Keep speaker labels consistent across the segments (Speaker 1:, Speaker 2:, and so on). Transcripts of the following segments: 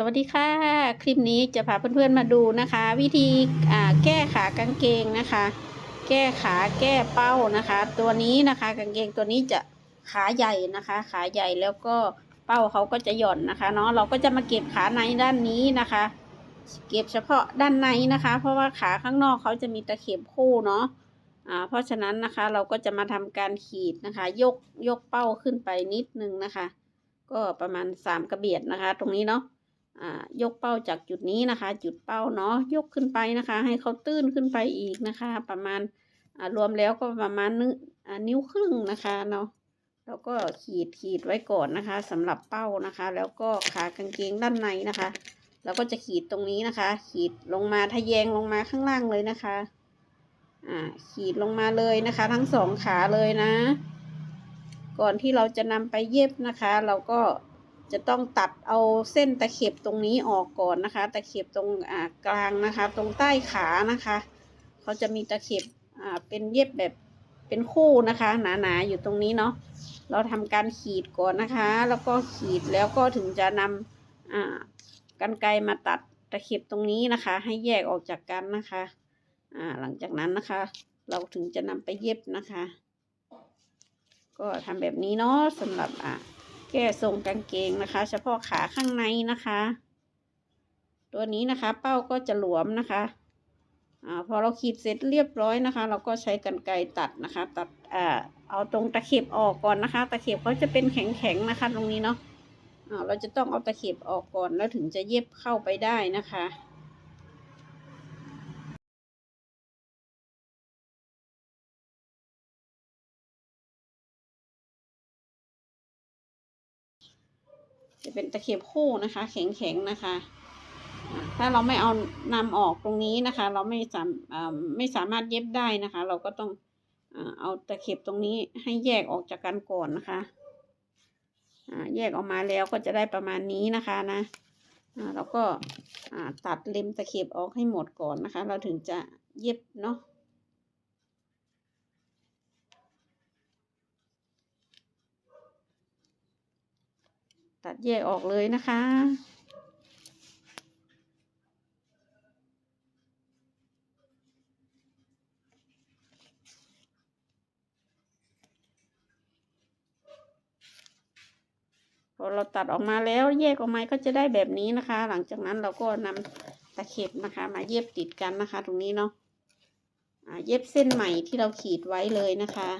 Speaker 1: สวัสดีค่ะ คลิปนี้จะพาเพื่อนๆมาดูนะคะ วิธีแก้ขากางเกงนะคะ แก้ขาแก้เป้านะคะ ตัวนี้นะคะกางเกงตัวนี้จะขาใหญ่นะคะ ขาใหญ่แล้วก็เป้าเขาก็จะหย่อนนะคะเนาะเราก็จะมาเก็บขาในด้านนี้นะคะ เก็บเฉพาะด้านในนะคะ เพราะว่าขาข้างนอกเขาจะมีตะเข็บคู่เนาะอ่าเพราะฉะนั้นนะคะเราก็จะมาทำการขีดนะคะ ยกยกเป้าขึ้นไปนิดนึงนะคะ ก็ประมาณสามกระเบียดนะคะ ตรงนี้เนาะ ยกเป้าจากจุดนี้นะคะ จุดเป้าเนาะยกขึ้นไปนะคะ ให้เขาตื้นขึ้นไปอีกนะคะ ประมาณรวมแล้วก็ประมาณนึ่นิ้วครึ่งนะคะเนาะแล้วก็ขีดขีดไว้ก่อนนะคะสำหรับเป้านะคะ แล้วก็ขากางเกงด้านในนะคะเราก็จะขีดตรงนี้นะคะ ขีดลงมาทะแยงลงมาข้างล่างเลยนะคะอ่าขีดลงมาเลยนะคะ ทั้งสองขาเลยนะ ก่อนที่เราจะนำไปเย็บนะคะ เราก็ จะต้องตัดเอาเส้นตะเข็บตรงนี้ออกก่อนนะคะ ตะเข็บตรงอ่ากลางนะคะ ตรงใต้ขานะคะเขาจะมีตะเข็บอ่าเป็นเย็บแบบเป็นคู่นะคะ หนาๆอยู่ตรงนี้เนาะเราทำการขีดก่อนนะคะ แล้วก็ขีดแล้วก็ถึงจะนำอ่ากันไกรมาตัดตะเข็บตรงนี้นะคะ ให้แยกออกจากกันนะคะอ่าหลังจากนั้นนะคะ เราถึงจะนำไปเย็บนะคะ ก็ทำแบบนี้เนาะสำหรับอะ แก้ทรงกางเกงนะคะ เฉพาะขาข้างในนะคะ ตัวนี้นะคะเป้าก็จะหลวมนะคะอ่าพอเราขีดเสร็จเรียบร้อยนะคะ เราก็ใช้กรรไกรตัดนะคะ ตัดอ่าเอาตรงตะเข็บออกก่อนนะคะ ตะเข็บเขาจะเป็นแข็งๆนะคะ ตรงนี้เนาะอ่าเราจะต้องเอาตะเข็บออกก่อนแล้วถึงจะเย็บเข้าไปได้นะคะ จะเป็นตะเข็บคู่นะคะ แข็งๆนะคะ ถ้าเราไม่เอานำออกตรงนี้นะคะ เราไม่สามอ่าไม่สามารถเย็บได้นะคะ เราก็ต้องอ่าเอาตะเข็บตรงนี้ให้แยกออกจากกันก่อนนะคะอ่าแยกออกมาแล้วก็จะได้ประมาณนี้นะคะนะอ่าแล้วก็อ่าตัดเล็มตะเข็บออกให้หมดก่อนนะคะ เราถึงจะเย็บเนาะ ตัดแยกออกเลยนะคะ พอเราตัดออกมาแล้วแยกออกมาก็จะได้แบบนี้นะคะ หลังจากนั้นเราก็นำตะเข็บนะคะ มาเย็บติดกันนะคะ ตรงนี้เนาะเย็บเส้นใหม่ที่เราขีดไว้เลยนะคะ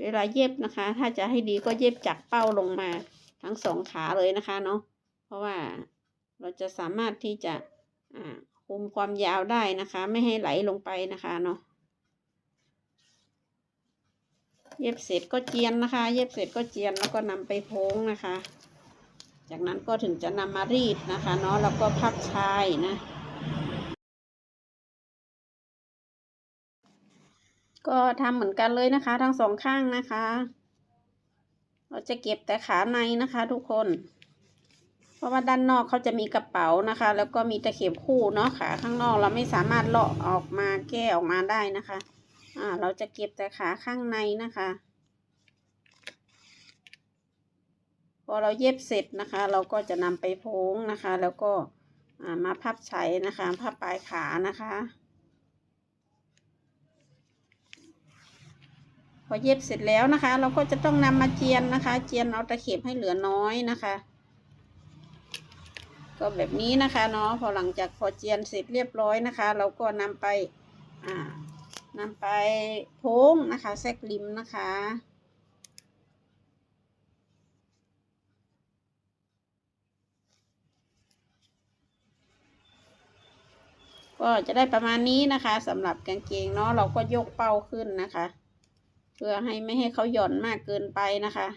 Speaker 1: เวลาเย็บนะคะ ถ้าจะให้ดีก็เย็บจากเป้าลงมาทั้งสองขาเลยนะคะเนาะเพราะว่าเราจะสามารถที่จะอ่าคุมความยาวได้นะคะ ไม่ให้ไหลลงไปนะคะเนาะเย็บเสร็จก็เจียนนะคะ เย็บเสร็จก็เจียนแล้วก็นำไปโพ้งนะคะ จากนั้นก็ถึงจะนำมารีดนะคะเนาะแล้วก็พับชายนะ ก็ทำเหมือนกันเลยนะคะ ทั้งสองข้างนะคะ เราจะเก็บแต่ขาในนะคะ ทุกคน เพราะว่าด้านนอกเขาจะมีกระเป๋านะคะ แล้วก็มีตะเข็บคู่เนาะขาข้างนอกเราไม่สามารถเลาะออกมาแก้ออกมาได้นะคะ อ่า เราจะเก็บแต่ขาข้างในนะคะ พอเราเย็บเสร็จนะคะ เราก็จะนำไปโพ้งนะคะ แล้วก็มาพับใช้นะคะพับปลายขานะคะ พอเย็บเสร็จแล้วนะคะ เราก็จะต้องนำมาเจียนนะคะ เจียนเอาตะเข็บให้เหลือน้อยนะคะ ก็แบบนี้นะคะเนาะพอหลังจากพอเจียนเสร็จเรียบร้อยนะคะ เราก็นำไปอ่านำไปโพ้งนะคะแซกริมนะคะก็จะได้ประมาณนี้นะคะสำหรับกางเกงเนาะเราก็ยกเป้าขึ้นนะคะ เพื่อให้ไม่ให้เขาหย่อนมากเกินไปนะคะ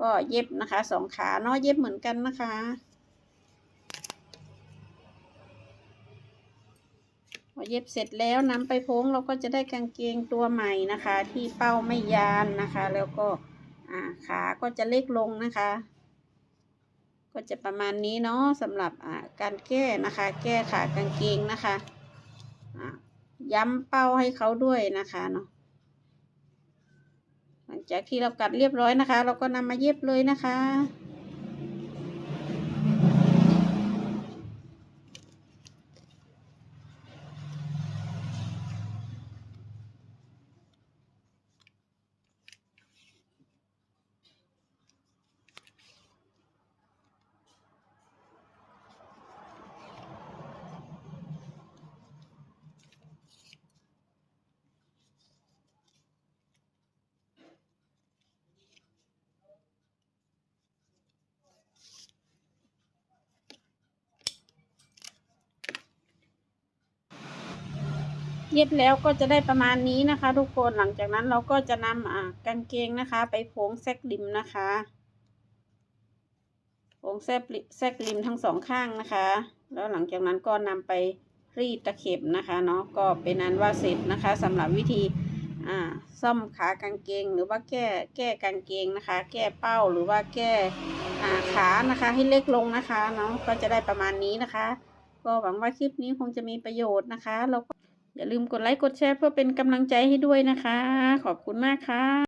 Speaker 1: ก็เย็บนะคะสองขาเนาะเย็บเหมือนกันนะคะพอเย็บเสร็จแล้วนำไปโพ้งเราก็จะได้กางเกงตัวใหม่นะคะ ที่เป้าไม่ยานนะคะ แล้วก็ขาก็จะเล็กลงนะคะ ก็จะประมาณนี้เนาะสำหรับการแก้นะคะ แก้ขากางเกงนะคะะย้ำเป้าให้เขาด้วยนะคะเนาะหลังจากที่เรากัดเรียบร้อยนะคะ เราก็นำมาเย็บเลยนะคะ เย็บแล้วก็จะได้ประมาณนี้นะคะ ทุกคนหลังจากนั้นเราก็จะนำอ่ากางเกงนะคะ ไปโค้งแซกริมนะคะโค้งแซกแซกริมทั้งสองข้างนะคะ แล้วหลังจากนั้นก็นำไปรีดตะเข็บนะคะเนาะก็เป็นอันว่าเสร็จนะคะสำหรับวิธีอ่าซ่อมขากางเกงหรือว่าแก้แก้กางเกงนะคะ แก้เป้าหรือว่าแก้อ่าขานะคะ ให้เล็กลงนะคะเนาะก็จะได้ประมาณนี้นะคะ ก็หวังว่าคลิปนี้คงจะมีประโยชน์นะคะแล้วก็ อย่าลืมกดไลค์กดแชร์เพื่อเป็นกำลังใจให้ด้วยนะคะ ขอบคุณมากค่ะ